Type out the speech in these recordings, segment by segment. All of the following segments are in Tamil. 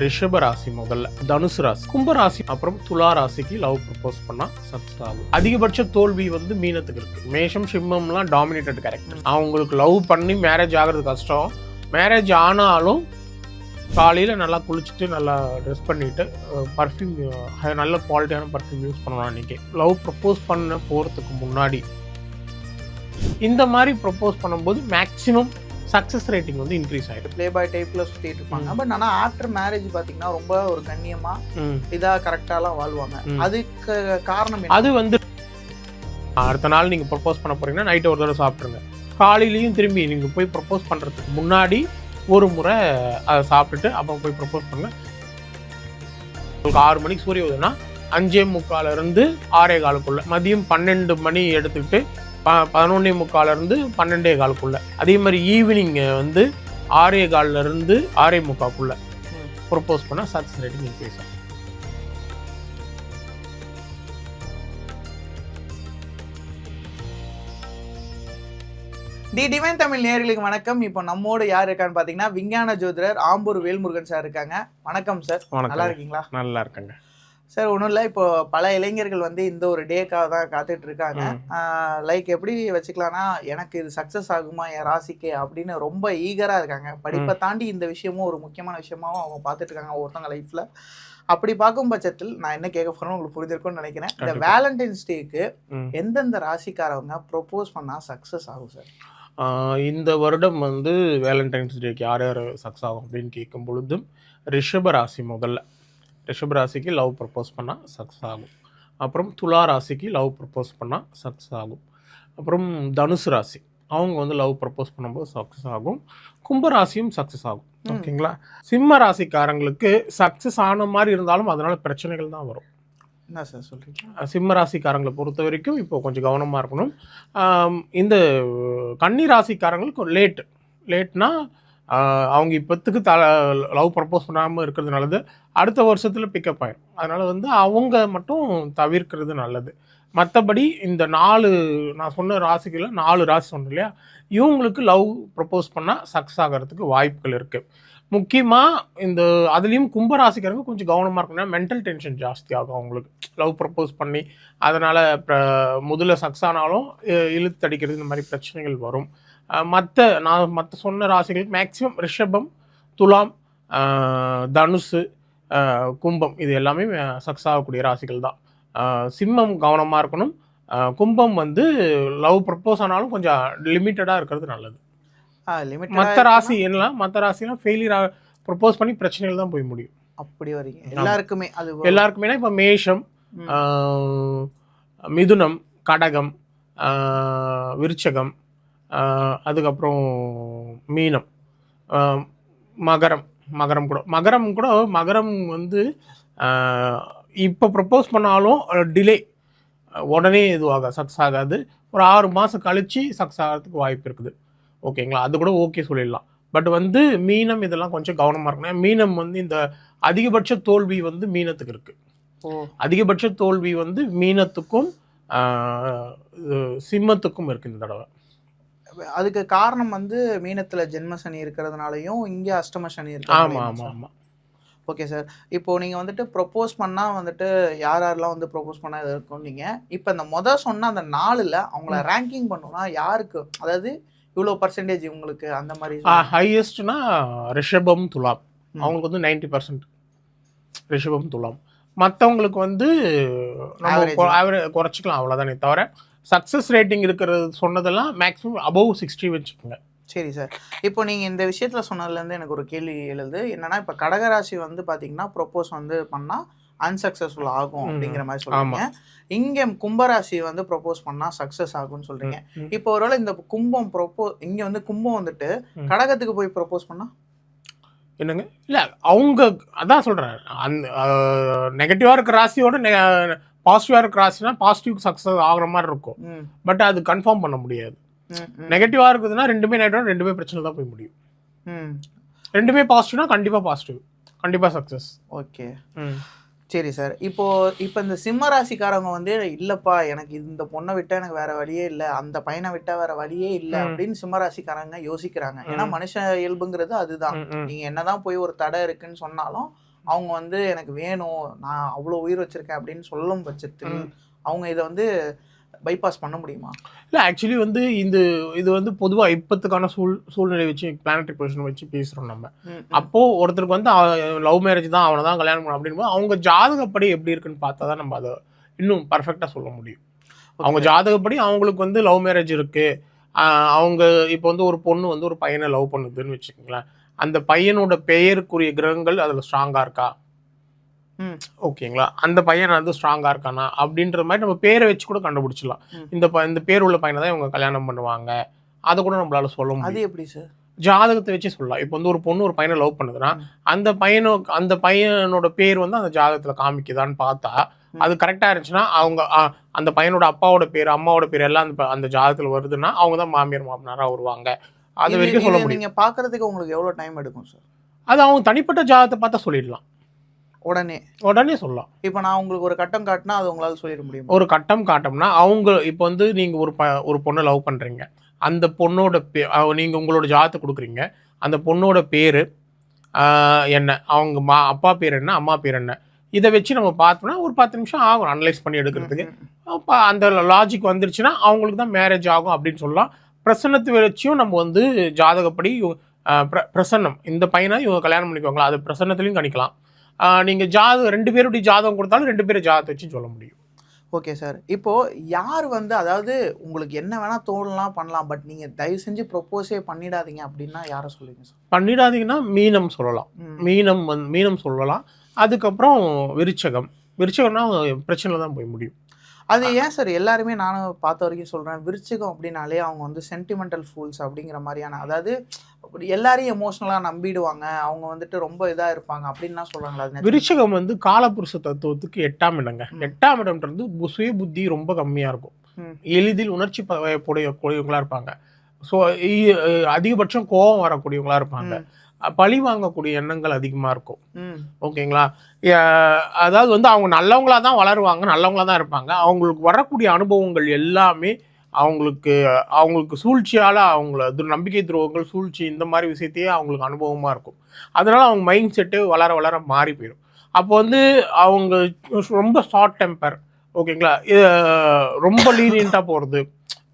ரிஷப ராசி முதல்ல தனுசு ராசி. கும்ப ராசி அப்புறம் துலா ராசிக்கு லவ் ப்ரப்போஸ் பண்ணா சக்சஸ் ஆகும். அதிகபட்ச தோல்வி வந்து மீனத்துக்கு இருக்கு. மேஷம் சிம்மம்லாம் டாமினேட்டட் கேரக்டர் அவங்களுக்கு லவ் பண்ணி மேரேஜ் ஆகிறது கஷ்டம். மேரேஜ் ஆனாலும் காலையில் நல்லா குளிச்சுட்டு நல்லா ட்ரெஸ் பண்ணிட்டு பர்ஃப்யூம் நல்ல குவாலிட்டியான பர்ஃப்யூம் யூஸ் பண்ணலாம் அன்றைக்கி லவ் ப்ரப்போஸ் பண்ண போகிறதுக்கு முன்னாடி இந்த மாதிரி ப்ரப்போஸ் பண்ணும்போது மேக்ஸிமம் சக்ஸஸ் ரேட்டிங் வந்து இன்க்ரீஸ் ஆகிடும் ப்ளே பாய் டைப்ல சுத்திட்டு இருப்பாங்க. பட் ஆனா ஆஃப்டர் மேரேஜ் பாத்தீங்கன்னா ரொம்ப ஒரு கண்ணியமா இதா கரெக்டாலாம் வாழ்வாங்க. ம். அதுக்கு காரணம்? அது வந்து அடுத்த நாள் நீங்கள் ப்ரப்போஸ் பண்ண போறீங்கன்னா நைட்டு ஒரு தடவை சாப்பிட்ருங்க காலையிலையும் திரும்பி நீங்கள் போய் ப்ரப்போஸ் பண்ணுறதுக்கு முன்னாடி ஒரு முறை அதை சாப்பிட்டுட்டு அப்புறம் போய் ப்ரப்போஸ் பண்ணுங்க. உங்களுக்கு ஆறு மணிக்கு சூரிய உதயம்னா அஞ்சே முக்கால இருந்து ஆறே காலுக்குள்ள மதியம் பன்னெண்டு மணி எடுத்துக்கிட்டு ப பதினொன்னே முக்கால இருந்து பன்னெண்டே காலுக்குள்ள அதே மாதிரி ஈவினிங் வந்து ஆறே கால்ல இருந்து ஆறே முக்காக்குள்ள. ப்ரப்போஸ் பண்ணால் சக்ஸஸ் ரேட்டிங் இன்க்ரீஸ் ஆகும் தி டிவைன் தமிழ் நேயர்களுக்கு வணக்கம். இப்போ நம்மோடு யார் இருக்கான்னு பாத்தீங்கன்னா விஞ்ஞான ஜோதிடர் ஆம்பூர் வேல்முருகன் சார் இருக்காங்க. வணக்கம் சார் நல்லா இருக்கீங்களா? நல்லா இருக்கேங்க. சார் ஒன்றும் இல்லை. இப்போ பல இளைஞர்கள் வந்து இந்த ஒரு டேக்காக தான் காத்துட்டு இருக்காங்க. லைக் எப்படி வச்சுக்கலாம்னா எனக்கு இது சக்ஸஸ் ஆகுமா என் ராசிக்கு அப்படின்னு ரொம்ப ஈகராக இருக்காங்க. படிப்பை தாண்டி இந்த விஷயமும் ஒரு முக்கியமான விஷயமாவும் அவங்க பார்த்துட்டு இருக்காங்க ஒருத்தவங்க லைஃப்பில் அப்படி பார்க்கும் பட்சத்தில் நான் என்ன கேட்க போறேன்னு உங்களுக்கு புரிஞ்சிருக்கும்னு நினைக்கிறேன். இந்த. வேலண்டைன்ஸ் டேக்கு. எந்தெந்த ராசிக்காரவங்க ப்ரொப்போஸ் பண்ணால் சக்ஸஸ் ஆகும் சார்? இந்த வருடம் வந்து வேலண்டைன்ஸ் டேக்கு யார் யார் சக்ஸ் ஆகும் அப்படின்னு கேட்கும் பொழுது ரிஷப ராசி முதல்ல. ரிஷப ராசிக்கு லவ் ப்ரப்போஸ் பண்ணால் சக்ஸ் ஆகும். அப்புறம் துலா ராசிக்கு லவ் ப்ரப்போஸ் பண்ணால் சக்ஸ் ஆகும். அப்புறம் தனுசு ராசி அவங்க வந்து லவ் ப்ரப்போஸ் பண்ணும்போது சக்ஸஸ் ஆகும். கும்ப ராசியும் சக்ஸஸ் ஆகும். ஓகேங்களா? சிம்ம ராசிக்காரங்களுக்கு சக்ஸஸ் ஆன மாதிரி இருந்தாலும் அதனால பிரச்சனைகள் தான் வரும். என்ன சார் சொல்றீங்க? சிம்ம ராசிக்காரங்களை பொறுத்த வரைக்கும் இப்போ கொஞ்சம் கவனமாக இருக்கணும். இந்த கன்னி ராசிக்காரங்களுக்கு லேட் லேட்னா அவங்க இப்போத்துக்கு த லவ் ப்ரப்போஸ் பண்ணாமல் இருக்கிறது நல்லது. அடுத்த வருஷத்தில் பிக்கப் ஆயிடும் அதனால் வந்து அவங்க மட்டும் தவிர்க்கிறது நல்லது. மற்றபடி இந்த நாலு நான் சொன்ன ராசிகளில் நாலு ராசி சொன்னேன் இல்லையா? இவங்களுக்கு லவ் ப்ரப்போஸ் பண்ணால் சக்ஸஸ் ஆகிறதுக்கு வாய்ப்புகள் இருக்குது முக்கியமாக இந்த அதுலேயும் கும்பராசிக்காரங்க கொஞ்சம் கவனமாக இருக்கணும்னா மென்டல் டென்ஷன் ஜாஸ்தி ஆகும் அவங்களுக்கு. லவ் ப்ரப்போஸ் பண்ணி அதனால் முதல்ல சக்ஸ் ஆனாலும் இ- இழுத்து அடிக்கிறது இந்த மாதிரி பிரச்சனைகள் வரும். மற்ற நான் மற்ற சொன்ன ராசிகளுக்கு மேக்ஸிமம் ரிஷபம் துலாம் தனுசு கும்பம். இது எல்லாமே சக்ஸ் ஆகக்கூடிய ராசிகள் தான். சிம்மம் கவனமாக இருக்கணும். கும்பம் வந்து லவ் ப்ரப்போஸ் ஆனாலும் கொஞ்சம் லிமிட்டடாக இருக்கிறது நல்லது. மற்ற ராசி என்னலாம் மற்ற ராசிலாம் ஃபெயிலியர் ப்ரப்போஸ் பண்ணி பிரச்சனைகள் தான் போய் முடியும். அப்படி வரீங்க. எல்லாருக்குமே அது எல்லாருக்குமே இப்போ மேஷம் மிதுனம் கடகம் விருச்சகம் அதுக்கப்புறம் மீனம். மகரம். மகரம் கூட. மகரம் கூட மகரம் வந்து இப்போ ப்ரப்போஸ் பண்ணாலும் டிலே உடனே இதுவாக சக்ஸ் ஆகாது. ஒரு ஆறு மாதம் கழிச்சு சக்ஸ் ஆகிறதுக்கு வாய்ப்பு இருக்குது. ஓகேங்களா அது கூட ஓகே சொல்லிடலாம். பட் வந்து மீனம் இதெல்லாம் கொஞ்சம் கவனமாக இருக்கணும். மீனம் வந்து இந்த அதிகபட்ச தோல்வி வந்து மீனத்துக்கு இருக்குது அதிகபட்ச தோல்வி வந்து மீனத்துக்கும் சிம்மத்துக்கும் இருக்கு இந்த தடவை. அதுக்கு காரணம் வந்து மீனத்துல ஜென்ம சனி இருக்கிறதுனாலயும் இங்க அஷ்டம சனி ஆமா ஆமா ஆமா. Okay sir. இப்போ நீங்க வந்துட்டு ப்ரொப்போஸ் பண்ணா வந்துட்டு யார் யாரெல்லாம் வந்து ப்ரொப்போஸ் பண்ணா இது இருக்கும் நீங்க. இப்போ இந்த முத சொன்ன அந்த நாலுல அவங்கள ரேங்கிங் பண்ணோம்னா யாருக்கு? அதாவது இவ்வளோ பர்சன்டேஜ் உங்களுக்கு அந்த மாதிரி ஹையஸ்ட்னா ரிஷபம் துலாம். அவங்களுக்கு வந்து நைன்டி பர்சன்ட் ரிஷபம் துலாம். மற்றவங்களுக்கு வந்து நம்ம குறைச்சிக்கலாம் அவ்வளோதானே தவிர சக்ஸஸ் ரேட்டிங் இருக்கிறது சொன்னதெல்லாம் மேக்ஸிமம் அபவ் சிக்ஸ்டி வச்சுக்கோங்க. சரி சார் இப்போ நீங்க இந்த விஷயத்துல சொன்னதுலேருந்து எனக்கு ஒரு கேள்வி எழுது. என்னன்னா இப்போ கடகராசி வந்து பாத்தீங்கன்னா ப்ரொப்போஸ் வந்து பண்ணா அன்சக்சஸ்ஃபுல் ஆகும். அப்படிங்கிற மாதிரி சொல்றீங்க. இங்க கும்பராசி வந்து ப்ரொப்போஸ் பண்ணா சக்சஸ் ஆகும்னு சொல்றீங்க. ம். இப்போ ஒருவேளை இந்த கும்பம் ப்ரொப்போ இங்க வந்து கும்பம் வந்துட்டு. கடகத்துக்கு போய் ப்ரொப்போஸ் பண்ணா? என்னங்க? இல்லை அவங்க அதான் சொல்கிறேன் அந்த நெகட்டிவாக இருக்க ராசியோட பாசிட்டிவாக இருக்க ராசினா பாசிட்டிவ் சக்ஸஸ் ஆகுற மாதிரி இருக்கும். பட் அது கன்ஃபார்ம் பண்ண முடியாது. நெகட்டிவாக இருக்குதுன்னா ரெண்டுமே நெகட்டிவ் ரெண்டுமே பிரச்சனை தான் போய் முடியும். ரெண்டுமே பாசிட்டிவ்னா கண்டிப்பாக பாசிட்டிவ் கண்டிப்பாக சக்ஸஸ் ஓகே. சரி சார் இப்போ இப்போ இந்த சிம்ம ராசிக்காரங்க வந்து இல்லப்பா எனக்கு இந்த பொண்ணை விட்டா எனக்கு வேற வழியே இல்ல அந்த பையனை விட்டா வேற வழியே இல்ல. அப்படின்னு சிம்ம ராசிக்காரங்க யோசிக்கிறாங்க. ஏன்னா. மனுஷ இயல்புங்கிறது அதுதான். ம், ம். நீங்க என்னதான் போய் ஒரு தடை இருக்குன்னு சொன்னாலும் அவங்க வந்து எனக்கு வேணும் நான் அவ்வளோ உயிர் வச்சிருக்கேன் அப்படின்னு சொல்லும் பட்சத்தில். அவங்க இதை வந்து பைபாஸ் பண்ண முடியுமா? இல்லை ஆக்சுவலி வந்து இந்த இது வந்து பொதுவாக இப்பத்துக்கான சூழ் சூழ்நிலை வச்சு பிளானட்டரி பொசிஷன் வச்சு பேசுகிறோம் நம்ம. ம், ம். அப்போ ஒருத்தருக்கு வந்து லவ் மேரேஜ் தான் அவனை தான் கல்யாணம் பண்ணணும் அப்படின்னு அவங்க ஜாதகப்படி எப்படி இருக்குன்னு பார்த்தா தான் நம்ம அதை இன்னும் பர்ஃபெக்டாக சொல்ல முடியும். அவங்க ஜாதகப்படி அவங்களுக்கு வந்து லவ் மேரேஜ் இருக்கு. ஆஹ் அவங்க இப்போ வந்து ஒரு பொண்ணு வந்து ஒரு பையனை லவ் பண்ணுதுன்னு வச்சுக்கோங்களேன். அந்த பையனோட பெயருக்குரிய கிரகங்கள் அதில் ஸ்ட்ராங்காக இருக்கா. ஓகேங்களா? அந்த பையன் வந்து ஸ்ட்ராங்காக இருக்கானா? அப்படின்ற மாதிரி நம்ம பேரை வச்சு கூட கண்டுபிடிச்சிடலாம். இந்த ப இந்த பேர் உள்ள பையனை தான் இவங்க கல்யாணம் பண்ணுவாங்க. அதை கூட நம்மளால சொல்ல முடியும். அது எப்படி சார் ஜாதகத்தை வச்சு சொல்லலாம். இப்போ வந்து ஒரு பொண்ணு ஒரு பையனை லவ் பண்ணுதுன்னா. அந்த பையனோ அந்த பையனோட பேர் வந்து அந்த ஜாதகத்துல காமிக்குதான்னு பார்த்தா. அது கரெக்டா இருந்துச்சுன்னா அவங்க அந்த பையனோட அப்பாவோட பேர் அம்மாவோட பேர் எல்லாம் அந்த அந்த ஜாதகத்துல வருதுன்னா அவங்க தான் மாமியார் மாமனாரா வருவாங்க. அது வரைக்கும் சொல்ல முடியும். நீங்க பாக்குறதுக்கு உங்களுக்கு எவ்வளவு டைம் எடுக்கும் சார் அது அவங்க தனிப்பட்ட ஜாதகத்தை பார்த்தா சொல்லிடலாம். உடனே. உடனே சொல்லலாம். இப்போ நான் உங்களுக்கு ஒரு கட்டம் காட்டினா அது உங்களால சொல்லிட முடியுமா? ஒரு கட்டம் காட்டோம்னா அவங்க இப்போ வந்து நீங்க ஒரு ப ஒரு பொண்ணை லவ் பண்றீங்க. அந்த பொண்ணோட பே அவ- நீங்க உங்களோட ஜாதகத்தை கொடுக்குறீங்க. அந்த பொண்ணோட பேரு என்ன? அவங்க மா அப்பா பேர் என்ன? அம்மா பேர் என்ன? இதை வச்சு நம்ம பார்த்தோம்னா ஒரு பத்து நிமிஷம் ஆகும் அனலைஸ் பண்ணி எடுக்கிறதுக்கு. அப்போ அந்த லாஜிக் வந்துருச்சுன்னா அவங்களுக்கு தான் மேரேஜ் ஆகும் அப்படின்னு சொல்லலாம். பிரசன்னத்தை வச்சியும் நம்ம வந்து ஜாதகப்படி பிர- பிரசன்னம். இந்த பையனை இவங்க கல்யாணம் பண்ணிக்குவாங்களா அது பிரசன்னத்துலையும் கணிக்கலாம். ஆஹ், நீங்க ஜாதகம் ரெண்டு பேருடைய ஜாதகம் கொடுத்தாலும் ரெண்டு பேரும் ஜாதகத்தை வச்சு சொல்ல முடியும். Okay sir. இப்போ யார் வந்து அதாவது உங்களுக்கு என்ன வேணா தோணலாம் பண்ணலாம் பட் நீங்க தயவு செஞ்சு ப்ரொப்போஸே பண்ணிடாதீங்க அப்படின்னா யாரை சொல்லுவீங்க சார்? பண்ணிடாதீங்கன்னா மீனம் சொல்லலாம். மீனம் வந்து மீனம் சொல்லலாம். அதுக்கப்புறம் விருச்சகம். விருச்சகம்னா பிரச்சனை தான் போய் முடியும். அது ஏன் சார் எல்லாருமே நானும் பார்த்த வரைக்கும் சொல்றேன் விருச்சிகம் அப்படின்னாலே அவங்க வந்து சென்டிமெண்டல் ஃபூல்ஸ் அப்படிங்கிற மாதிரியான அதாவது எல்லாரையும் எமோஷனலாக நம்பிடுவாங்க அவங்க வந்துட்டு ரொம்ப இதா இருப்பாங்க அப்படின்லாம் நிஜமா? விருச்சகம் வந்து காலபுருஷ தத்துவத்துக்கு எட்டாம் இடங்க. எட்டாம் இடம்ன்றது சுய புத்தி ரொம்ப கம்மியா இருக்கும். எளிதில் உணர்ச்சி படைய கூடியவங்களா இருப்பாங்க ஸோ அதிகபட்சம் கோபம் வரக்கூடியவங்களா இருப்பாங்க பழி வாங்கக்கூடிய எண்ணங்கள் அதிகமா இருக்கும். ஓகேங்களா? அதாவது வந்து அவங்க நல்லவங்களா தான் வளருவாங்க நல்லவங்களா தான் இருப்பாங்க. அவங்களுக்கு வரக்கூடிய அனுபவங்கள் எல்லாமே அவங்களுக்கு அவங்களுக்கு சூழ்ச்சியால் அவங்கள அது நம்பிக்கை துரோகங்கள் சூழ்ச்சி இந்த மாதிரி விஷயத்தையே அவங்களுக்கு அனுபவமாக இருக்கும். அதனால அவங்க மைண்ட் செட்டு வளர வளர மாறி போயிடும் அப்போ வந்து அவங்க ரொம்ப ஷார்ட் டெம்பர் ஓகேங்களா? ரொம்ப லீனியண்ட்டாக போகிறது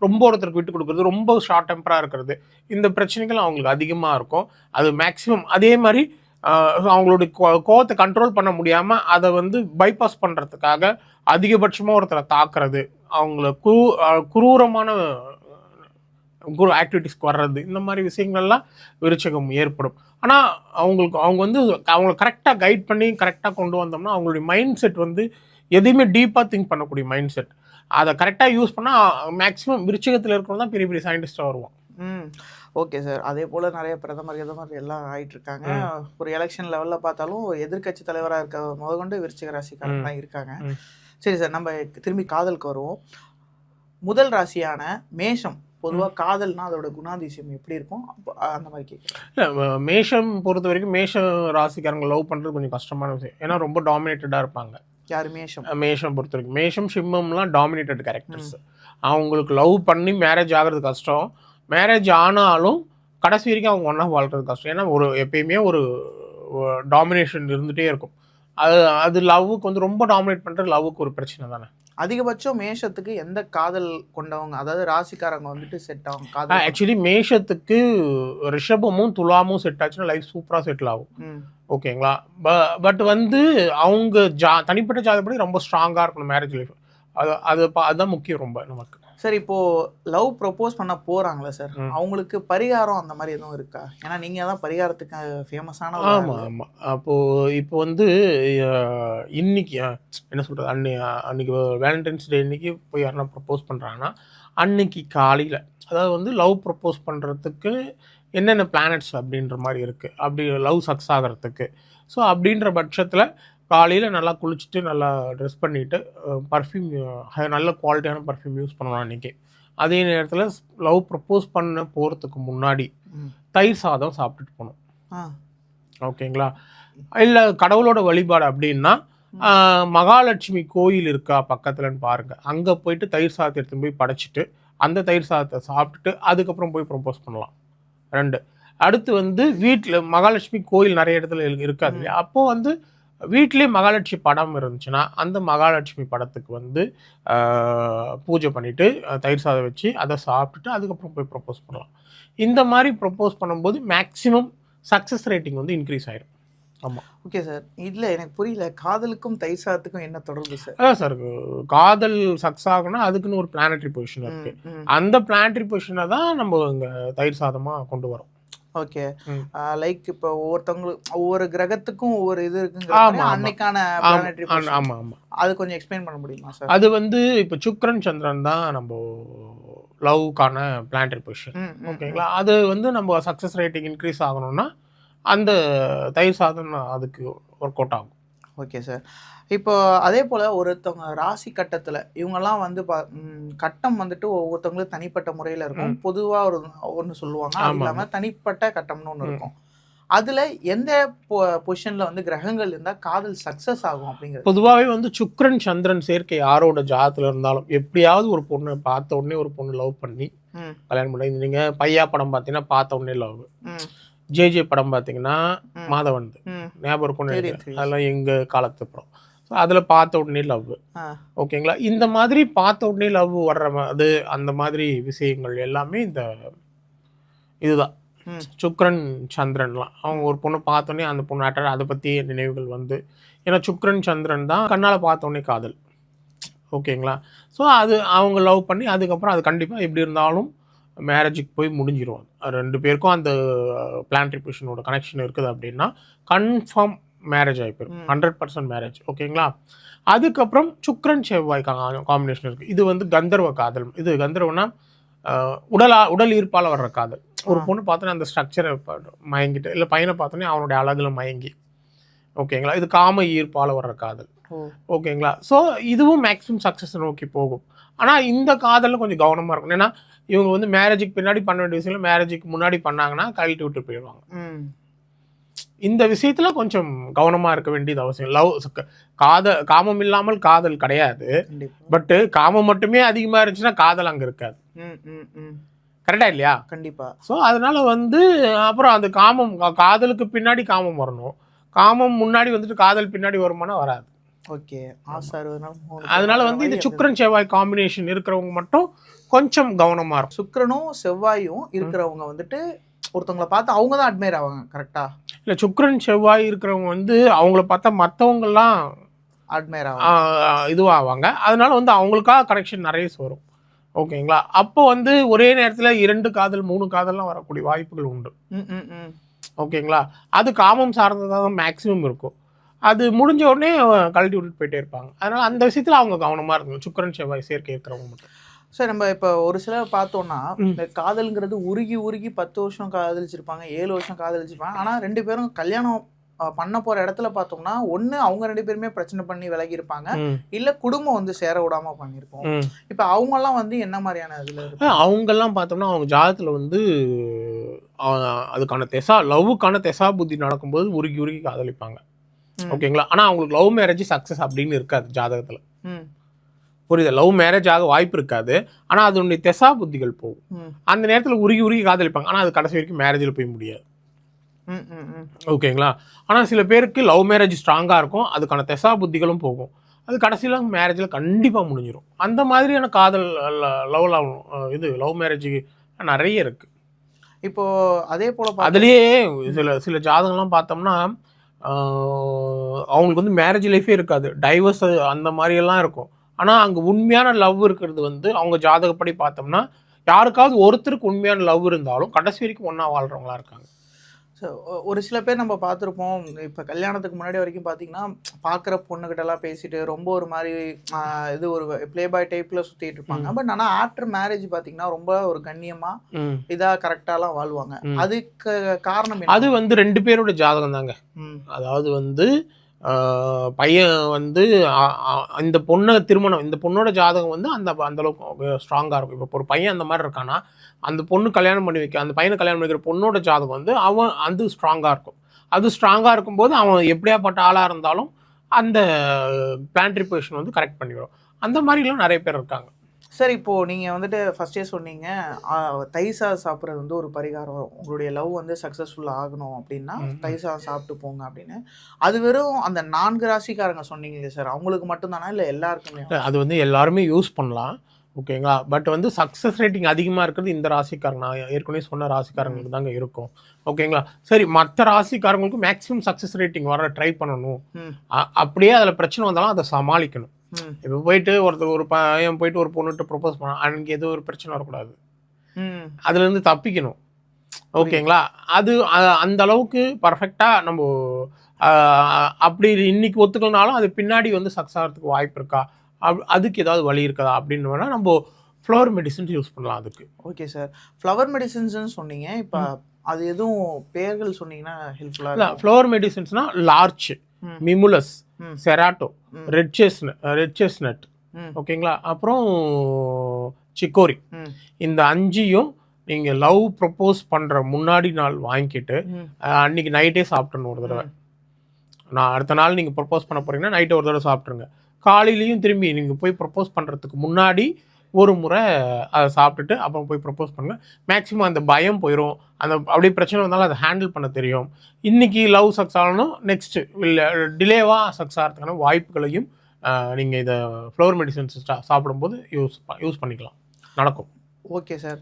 ரொம்ப ஒருத்தருக்கு விட்டு கொடுக்குறது ரொம்ப ஷார்ட் டெம்பராக இருக்கிறது. இந்த பிரச்சனைகள் அவங்களுக்கு அதிகமாக இருக்கும். அது மேக்ஸிமம் அதே மாதிரி அவங்களுடைய கோ- கோவத்தை கண்ட்ரோல் பண்ண முடியாமல் அதை வந்து பைபாஸ் பண்ணுறதுக்காக அதிகபட்சமாக ஒருத்தரை தாக்குறது அவங்கள குரு குரூரமான குரு ஆக்டிவிட்டிஸ்க்கு வர்றது இந்த மாதிரி விஷயங்கள்லாம் விருச்சகம் ஏற்படும். ஆனால் அவங்களுக்கு அவங்க வந்து அவங்கள கரெக்டாக கைட் பண்ணி கரெக்டாக கொண்டு வந்தோம்னா அவங்களுடைய மைண்ட் செட் வந்து எதையுமே டீப்பாக திங்க் பண்ணக்கூடிய மைண்ட் செட் அதை கரெக்டாக யூஸ் பண்ணால் மேக்ஸிமம் விருச்சகத்தில் இருக்கிறவங்க தான் பெரிய பெரிய சயின்டிஸ்டாக வருவான் ம். ஓகே சார் அதே போல் நிறைய பிரதமர் பிரதமர் எல்லாம் ஆயிட்டு இருக்காங்க. ஒரு எலெக்ஷன் லெவலில் பார்த்தாலும் எதிர்க்கட்சி தலைவராக இருக்க முதற்கொண்டு விருச்சிக ராசிக்காரங்க தான் இருக்காங்க. சரி சார் நம்ம திரும்பி காதலுக்கு வருவோம். முதல் ராசியான மேஷம். பொதுவாக காதல்னா அதோட குணாதிசயம் எப்படி இருக்கும்? அப்ப அந்த மாதிரி கேட்குறேன் இல்லை மேஷம் பொறுத்த வரைக்கும் மேஷ ராசிக்காரங்க லவ் பண்ணுறது கொஞ்சம் கஷ்டமான விஷயம். ஏன்னா ரொம்ப டாமினேட்டடாக இருப்பாங்க. யார் மேஷம்? மேஷம் பொறுத்த வரைக்கும் மேஷம் சிம்மம்லாம் டாமினேட்டட் கேரக்டர்ஸ் அவங்களுக்கு லவ் பண்ணி மேரேஜ் ஆகிறது கஷ்டம். மேரேஜ் ஆனாலும் கடைசி வரைக்கும் அவங்க ஒன்றா வாழ்றது கஷ்டம். ஏன்னா ஒரு எப்பயுமே ஒரு டாமினேஷன் இருந்துகிட்டே இருக்கும். அது அது லவ்வுக்கு வந்து ரொம்ப டாமினேட் பண்ணுறது லவ்வுக்கு ஒரு பிரச்சனை தானே? அதிகபட்சம் மேஷத்துக்கு எந்த காதல் கொண்டவங்க அதாவது ராசிக்காரங்க வந்துட்டு செட் ஆகும் காதல் ஆக்சுவலி மேஷத்துக்கு ரிஷபமும் துலாமும் செட் ஆச்சுன்னா லைஃப் சூப்பராக செட்டில் ஆகும். ஓகேங்களா? பட் வந்து அவங்க ஜா தனிப்பட்ட ஜாதப்படி ரொம்ப ஸ்ட்ராங்காக இருக்கணும் மேரேஜ் லைஃப் அது அது பா- அதுதான் முக்கியம் ரொம்ப நமக்கு. சார் இப்போ லவ் ப்ரொபோஸ் பண்ண போறாங்களே சார். அவங்களுக்கு பரிகாரம் அந்த மாதிரி எதுவும் இருக்கா? ஏன்னா நீங்க தான் பரிகாரத்துக்கு ஃபேமஸான ஆமாம் ஆமாம் அப்போது இப்போ வந்து இன்னைக்கு என்ன சொல்கிறது அன்னை அன்னைக்கு வேலண்டைன்ஸ் டே இன்னைக்கு போய் யாருன்னா ப்ரப்போஸ் பண்ணுறாங்கன்னா அன்னைக்கு காலையில். அதாவது வந்து லவ் ப்ரப்போஸ் பண்ணுறதுக்கு என்னென்ன பிளானட்ஸ் அப்படின்ற மாதிரி இருக்குது அப்படி லவ் சக்ஸ் ஆகிறதுக்கு. ஸோ அப்படின்ற பட்சத்தில் காலையில் நல்லா குளிச்சுட்டு நல்லா ட்ரெஸ் பண்ணிவிட்டு பர்ஃப்யூம் நல்ல குவாலிட்டியான பர்ஃப்யூம் யூஸ் பண்ணணும் அன்றைக்கி அதே நேரத்தில் லவ் ப்ரப்போஸ் பண்ண போகிறதுக்கு முன்னாடி. தயிர் சாதம் சாப்பிட்டுட்டு போகணும் ஓகேங்களா? இல்லை கடவுளோட வழிபாடு அப்படின்னா மகாலட்சுமி கோயில் இருக்கா பக்கத்துலன்னு பாருங்க. அங்க போயிட்டு தயிர் சாதத்தை எடுத்துன்னு போய் படைச்சிட்டு அந்த தயிர் சாதத்தை சாப்பிட்டுட்டு அதுக்கப்புறம் போய் ப்ரொப்போஸ் பண்ணலாம். ரெண்டு. அடுத்து வந்து வீட்டில் மகாலட்சுமி கோயில் நிறைய இடத்துல இரு- இருக்காது இல்லையா? அப்போ வந்து வீட்லேயே மகாலட்சுமி படம் இருந்துச்சுன்னா அந்த மகாலட்சுமி படத்துக்கு வந்து பூஜை பண்ணிட்டு அஹ், தயிர் சாதம் வச்சு அதை சாப்பிட்டுட்டு அதுக்கப்புறம் போய் ப்ரொப்போஸ் பண்ணலாம். இந்த மாதிரி ப்ரொப்போஸ் பண்ணும்போது மேக்ஸிமம் சக்ஸஸ் ரேட்டிங் வந்து இன்க்ரீஸ் ஆயிடும் ஆமாம் ஓகே சார் இல்ல எனக்கு புரியல. காதலுக்கும் தயிர் சாதத்துக்கும் என்ன தொடர்பு சார் அதான் சார் காதல் சக்ஸஸ் ஆகணும்னா அதுக்குன்னு ஒரு பிளானட்டரி பொசிஷன் இருக்கு. அந்த பிளானட்டரி பொசிஷனை தான் நம்ம இங்க தயிர் சாதமா கொண்டு வரோம். ஓகே. லைக் இப்போ ஒவ்வொருத்தவங்களுக்கு ஒவ்வொரு கிரகத்துக்கும் ஒவ்வொரு இது ஆமா. அன்னைக்கான ஆமா planetary position. ஆமா ஆமா. அது கொஞ்சம் எக்ஸ்பிளைன் பண்ண முடியுமா சார் அது வந்து இப்போ சுக்ரன் சந்திரன் தான் நம்ம லவ்க்கான பிளானட்டரி பொசிஷன் ஓகேங்களா அது வந்து நம்ம சக்ஸஸ் ரேட்டிங் இன்க்ரீஸ் ஆகணும்னா அந்த தயிர் சாதம் அதுக்கு ஒர்க் அவுட் ஆகும். ஓகே சார் இப்போ அதே போல ஒருத்தவங்க ராசி கட்டத்துல இவங்கெல்லாம் வந்து பா- கட்டம் வந்துட்டு ஒவ்வொருத்தவங்களும் தனிப்பட்ட முறையில இருக்கும். பொதுவா ஒரு ஒன்று சொல்லுவாங்க. அது ஆமா, இல்லாம தனிப்பட்ட கட்டம்னு ஒன்று. இருக்கும். அதுல எந்த பொசிஷன்ல வந்து கிரகங்கள் இருந்தா காதல் சக்சஸ் ஆகும் அப்படிங்கிறது? பொதுவாகவே வந்து சுக்ரன் சந்திரன் சேர்க்கை யாரோட ஜாதத்துல இருந்தாலும் எப்படியாவது ஒரு பொண்ணை பார்த்த உடனே ஒரு பொண்ணு லவ் பண்ணி கல்யாணம் பண்ணி நீங்க பையா படம் பார்த்தீங்கன்னா பார்த்த உடனே லவ் ம், ஜே ஜே படம் பார்த்தீங்கன்னா ம். மாதவன் ம், ஞாபகம். தெரியும். அதெல்லாம் எங்க காலத்து படம். ஸோ அதில் பார்த்த உடனே லவ் ஓகேங்களா இந்த மாதிரி பார்த்த உடனே லவ் வர்ற அது அந்த மாதிரி விஷயங்கள் எல்லாமே இந்த இதுதான். சுக்ரன் சந்திரன்லாம். அவங்க ஒரு பொண்ணு பார்த்தோன்னே அந்த பொண்ணு அட்டர் அதை பற்றி நினைவுகள் வந்து. ஏன்னா சுக்ரன் சந்திரன் தான் கண்ணால் பார்த்தோன்னே காதல். ஓகேங்களா ஸோ அது அவங்க லவ் பண்ணி அதுக்கப்புறம் அது கண்டிப்பாக எப்படி இருந்தாலும் மேரேஜுக்கு போய் முடிஞ்சிரும். அது ரெண்டு பேருக்கும் அந்த பிளான்ட்ரி பொசிஷனோட கனெக்ஷன் இருக்குது அப்படின்னா கன்ஃபார்ம் மேரேஜ் ஆகிப்போம் ம். ஹண்ட்ரட் பர்சன்ட் மேரேஜ் ஓகேங்களா? அதுக்கப்புறம் சுக்ரன் செவ்வாய் காம்பினேஷன் இருக்குது இது வந்து கந்தர்வ காதல். இது கந்தர்வனா உடலா உடல் ஈர்ப்பால் வர்ற காதல். ஒரு. பொண்ணு பார்த்தோன்னே அந்த ஸ்ட்ரக்சரை மயங்கிட்டு இல்லை பையனை பார்த்தோன்னே அவனுடைய அழகுல மயங்கி. ஓகேங்களா? இது காம ஈர்ப்பால் வர்ற காதல். ஓகேங்களா? ஸோ இதுவும் மேக்ஸிமம் சக்ஸஸ் நோக்கி போகும். ஆனால் இந்த காதலில் கொஞ்சம் கவனமாக இருக்கும் ஏன்னா இவங்க வந்து மேரேஜுக்கு பின்னாடி பண்ண வேண்டிய விஷயம் மேரேஜுக்கு முன்னாடி பண்ணாங்கன்னா கழட்டி விட்டு போயிடுவாங்க. ம், இந்த விஷயத்துல கொஞ்சம் கவனமா இருக்க வேண்டியது அவசியம். லவ் காதல் காமம் இல்லாமல் காதல் கிடையாது. பட்டு காமம் மட்டுமே அதிகமா இருந்துச்சுன்னா காதல் அங்க இருக்காது. ம், ம், ம், கரெக்டா இல்லையா? கண்டிப்பா. ஸோ அதனால வந்து அப்புறம் அந்த காமம் காதலுக்கு பின்னாடி காமம் வரணும். காமம் முன்னாடி வந்துட்டு காதல் பின்னாடி வருமானா வராது. ஓகே அதனால வந்து இந்த சுக்கிரன் செவ்வாய் காம்பினேஷன் இருக்கிறவங்க மட்டும் கொஞ்சம் கவனமா இருக்கும். சுக்கிரனும் செவ்வாயும் இருக்கிறவங்க வந்துட்டு ஒருத்தவங்கள பார்த்து அவங்க தான் அட்மையர் ஆவாங்க கரெக்டா இல்லை சுக்கிரன் செவ்வாய் இருக்கிறவங்க வந்து அவங்கள பார்த்தா மற்றவங்கெல்லாம் அட்மையர் ஆவாங்க. இதுவாவாங்க. அதனால வந்து அவங்களுக்காக கனெக்ஷன் நிறைய வரும். ஓகேங்களா? அப்போ வந்து ஒரே நேரத்தில் இரண்டு காதல் மூணு காதல்லாம் வரக்கூடிய வாய்ப்புகள் உண்டு. ஓகேங்களா? அது காமம் சார்ந்ததாக தான் மேக்ஸிமம் இருக்கும். அது முடிஞ்ச உடனே கழட்டி விட்டுட்டு போயிட்டே இருப்பாங்க. அதனால அந்த விஷயத்தில் அவங்க கவனமாக இருக்கணும். சுக்கரன் செவ்வாய் சேர்க்கை இருக்கிறவங்க மட்டும். சரி நம்ம இப்போ ஒரு சிலர் பார்த்தோம்னா. இந்த காதல்ங்கிறது உருகி உருகி பத்து வருஷம் காதலிச்சிருப்பாங்க ஏழு வருஷம் காதலிச்சிருப்பாங்க. ஆனால் ரெண்டு பேரும் கல்யாணம் பண்ண போற இடத்துல பார்த்தோம்னா ஒன்று அவங்க ரெண்டு பேருமே பிரச்சனை பண்ணி விலகி இருப்பாங்க இல்ல குடும்பம் வந்து சேர விடாம பண்ணியிருப்போம். இப்போ அவங்கெல்லாம் வந்து என்ன மாதிரியான இதுல அஹ், அவங்கெல்லாம் பார்த்தோம்னா அவங்க ஜாதகத்தில் வந்து அதுக்கான தெசா லவ்வுக்கான தெசா புத்தி நடக்கும்போது உருகி உருகி காதலிப்பாங்க. ஓகேங்களா? ஆனால் அவங்களுக்கு லவ் மேரேஜ் சக்ஸஸ் அப்படின்னு இருக்காது ஜாதகத்தில். ம், புரியுது? லவ் மேரேஜ் ஆக வாய்ப்பு இருக்காது. ஆனால் அதனுடைய தெசா புத்திகள் போகும். அந்த நேரத்தில் உருகி உருகி காதலிப்பாங்க. ஆனால் அது கடைசி வரைக்கும் மேரேஜில் போய் முடியாது. ம், ம், ம். ஓகேங்களா? ஆனால் சில பேருக்கு லவ் மேரேஜ் ஸ்ட்ராங்காக இருக்கும். அதுக்கான தெசா புத்திகளும் போகும். அது கடைசியில் மேரேஜில் கண்டிப்பாக முடிஞ்சிடும் அந்த மாதிரியான காதல் லவ் லவ் இது லவ் மேரேஜ் நிறைய இருக்கு. இப்போ அதே போல அதுலேயே சில சில ஜாதகம்லாம் பார்த்தோம்னா அவங்களுக்கு வந்து மேரேஜ் லைஃபே இருக்காது. டைவர்ஸ் அந்த மாதிரியெல்லாம் இருக்கும். ஆனால் அங்கே உண்மையான லவ் இருக்கிறது வந்து அவங்க ஜாதகப்படி பார்த்தோம்னா யாருக்காவது ஒருத்தருக்கு உண்மையான லவ் இருந்தாலும் கடைசி வரைக்கும் ஒன்றா வாழ்கிறவங்களா இருக்காங்க. ஒரு சில பேர் நம்ம பார்த்துருப்போம். இப்போ கல்யாணத்துக்கு முன்னாடி வரைக்கும் பார்த்தீங்கன்னா பார்க்குற பொண்ணுகிட்ட எல்லாம் பேசிட்டு ரொம்ப ஒரு மாதிரி இது ஒரு ப்ளே பாய் டைப்பில் சுற்றிட்டு இருப்பாங்க. பட் ஆனால் ஆஃப்டர் மேரேஜ் பார்த்தீங்கன்னா ரொம்ப ஒரு கண்ணியமாக இதாக கரெக்டாலாம் வாழ்வாங்க. அதுக்கு காரணம்? அது வந்து ரெண்டு பேரோட ஜாதகம் தாங்க அதாவது வந்து பையன் வந்து இந்த பொண்ணை திருமணம் இந்த பொண்ணோட ஜாதகம் வந்து அந்த அந்தளவுக்கு ஸ்ட்ராங்காக இருக்கும். இப்போ ஒரு பையன் அந்த மாதிரி இருக்கானா அந்த பொண்ணு கல்யாணம் பண்ணி வைக்க அந்த பையனை கல்யாணம் பண்ணிக்கிற பொண்ணோட ஜாதகம் வந்து அவன் அது ஸ்ட்ராங்காக இருக்கும். அது ஸ்ட்ராங்காக இருக்கும்போது அவன் எப்படியாப்பட்ட ஆளாக இருந்தாலும் அந்த பிளான்ட்ரி பொசிஷன் வந்து கரெக்ட் பண்ணிவிடும். அந்த மாதிரிலாம் நிறைய பேர் இருக்காங்க. சார் இப்போ நீங்க வந்துட்டு ஃபர்ஸ்டே சொன்னீங்க சாதம் சாப்பிட்றது வந்து ஒரு பரிகாரம். உங்களுடைய லவ் வந்து சக்ஸஸ்ஃபுல் ஆகணும் அப்படின்னா சாதம் சாப்பிட்டு போங்க அப்படின்னு. அது வெறும் அந்த நான்கு ராசிக்காரங்க சொன்னீங்களே சார் அவங்களுக்கு மட்டும்தானா? இல்லை எல்லாருக்குமே? அது வந்து எல்லாருமே யூஸ் பண்ணலாம். ஓகேங்களா பட் வந்து சக்ஸஸ் ரேட்டிங் அதிகமாக இருக்கிறது இந்த ராசிக்காரங்க. நான் ஏற்கனவே சொன்ன ராசிக்காரங்களுக்கு தாங்க இருக்கும். ஓகேங்களா சரி மற்ற ராசிக்காரங்களுக்கு மேக்ஸிமம் சக்ஸஸ் ரேட்டிங் வர ட்ரை பண்ணணும். அப்படியே அதில் பிரச்சனை வந்தாலும் அதை சமாளிக்கணும். இப்போ போயிட்டு ஒருத்தர் ஒரு பையன் போயிட்டு ஒரு பொண்ணுகிட்ட ப்ரொப்போஸ் பண்ணான் அன்னைக்கு எதுவும் ஒரு பிரச்சனை வரக்கூடாது. அதுலேருந்து தப்பிக்கணும். ஓகேங்களா? அது அந்த அளவுக்கு பர்ஃபெக்டாக நம்ம அப்படி இன்னைக்கு ஒத்துக்கலனாலும் அது பின்னாடி வந்து சக்ஸஸ் ஆகிறதுக்கு வாய்ப்பு இருக்கா? அப் அதுக்கு ஏதாவது வழி இருக்குதா? அப்படின்னு வேணால் நம்ம ஃப்ளவர் மெடிசன்ஸ் யூஸ் பண்ணலாம் அதுக்கு. ஓகே சார் ஃப்ளவர் மெடிசின்ஸ்னு சொன்னீங்க. இப்போ அது எதுவும் பேர்கள் சொன்னீங்கன்னா ஹெல்ப்ஃபுல்லாக இல்லை இருக்கும். Flower மெடிசன்ஸ்னால் larch. Mimulus. Cerato. Red chestnut red chestnut ஓகேங்களா? அப்புறம் சிக்கோரி இந்த அஞ்சையும் நீங்கள் லவ் ப்ரப்போஸ் பண்ணுற முன்னாடி நாள் வாங்கிக்கிட்டு அஹ், அன்னைக்கு நைட்டே சாப்பிட்றணும் ஒரு தடவை. நான் அடுத்த நாள் நீங்கள் ப்ரப்போஸ் பண்ண போறீங்கன்னா நைட்டே ஒரு தடவை சாப்பிட்ருங்க காலையிலையும் திரும்பி நீங்கள் போய் ப்ரப்போஸ் பண்ணுறதுக்கு முன்னாடி ஒரு முறை அதை சாப்பிட்டுட்டு அப்புறம் போய் ப்ரப்போஸ் பண்ணுங்கள் மேக்ஸிமம் அந்த பயம் போயிடும் அந்த அப்படியே பிரச்சனை வந்தாலும் அதை ஹேண்டில் பண்ண தெரியும். இன்றைக்கி லவ் சக்ஸ் ஆகணும். நெக்ஸ்ட் இல்லை டிலேவாக சக்ஸ் ஆகிறதுக்கான வாய்ப்புகளையும் நீங்கள் இதை ஃப்ளவர் மெடிசன்ஸ் சாப்பிடும்போது யூஸ் யூஸ் பண்ணிக்கலாம். நடக்கும். Okay sir.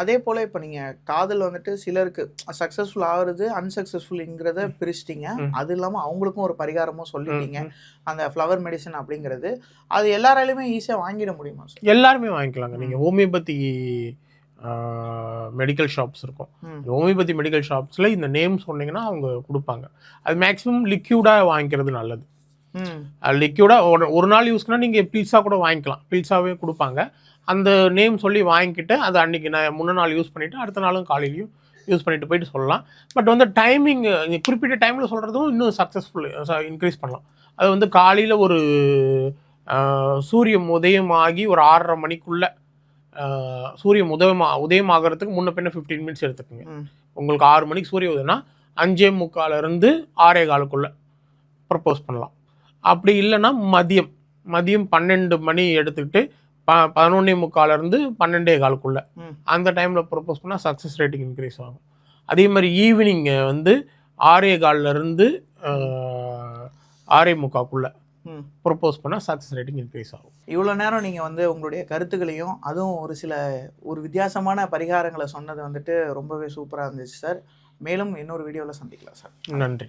அதே போல் இப்போ நீங்கள் காதல் வந்துட்டு சிலருக்கு சக்ஸஸ்ஃபுல் ஆகுறது அன்சக்ஸஸ்ஃபுல்ங்கிறத பிரிச்சிட்டிங்க. அது இல்லாமல் அவங்களுக்கும் ஒரு பரிகாரமும் சொல்லிட்டீங்க. அந்த ஃப்ளவர் மெடிசன் அப்படிங்கிறது. அது எல்லாராலையுமே ஈஸியாக வாங்கிட முடியுமா சார்? எல்லாருமே வாங்கிக்கலாங்க. நீங்கள் ஹோமியோபதி மெடிக்கல் ஷாப்ஸ் இருக்கும். ஹோமியோபதி மெடிக்கல் ஷாப்ஸில் இந்த நேம் சொன்னீங்கன்னா அவங்க கொடுப்பாங்க. அது மேக்ஸிமம் லிக்யூடாக வாங்கிக்கிறது நல்லது. லிக்யூடாக ஒரு நாள் யூஸ்னா நீங்கள் பில்ஸாக கூட வாங்கிக்கலாம். பில்ஸாகவே கொடுப்பாங்க. அந்த நேம் சொல்லி வாங்கிக்கிட்டு அதை அன்றைக்கி நான் முன்ன நாள் யூஸ் பண்ணிவிட்டு அடுத்த நாளும் காலையிலையும் யூஸ் பண்ணிட்டு போயிட்டு சொல்லலாம். பட் வந்து டைமிங் குறிப்பிட்ட டைமில் சொல்கிறதும் இன்னும் சக்ஸஸ்ஃபுல் இன்க்ரீஸ் பண்ணலாம். அது வந்து காலையில் ஒரு சூரியன் உதயமாகி ஒரு ஆறரை மணிக்குள்ளே சூரியன் உதயமா உதயம் ஆகிறதுக்கு முன்ன பின்ன ஃபிஃப்டீன் மினிட்ஸ் எடுத்துக்கோங்க. உங்களுக்கு ஆறு மணிக்கு சூரிய உதயம்னா அஞ்சே முக்கால இருந்து ஆறே காலுக்குள்ளே ப்ரப்போஸ் பண்ணலாம். அப்படி இல்லைன்னா மதியம் மதியம் பன்னெண்டு மணி எடுத்துக்கிட்டு ப பதினொன்னே முக்கால இருந்து பன்னெண்டே காலுக்குள்ளே அந்த டைமில் ப்ரப்போஸ் பண்ணால் சக்ஸஸ் ரேட்டிங் இன்க்ரீஸ் ஆகும். அதே மாதிரி ஈவினிங் வந்து ஆறே கால்ல இருந்து அஹ், ஆறே முக்காக்குள்ளே ப்ரப்போஸ் பண்ணால் சக்ஸஸ் ரேட்டிங் இன்க்ரீஸ் ஆகும். இவ்வளோ நேரம் நீங்கள் வந்து உங்களுடைய கருத்துக்களையும் அதுவும் ஒரு சில ஒரு வித்தியாசமான பரிகாரங்களை சொன்னது வந்துட்டு ரொம்பவே சூப்பராக இருந்துச்சு சார் மேலும் இன்னொரு வீடியோவில் சந்திக்கலாம் சார் நன்றி.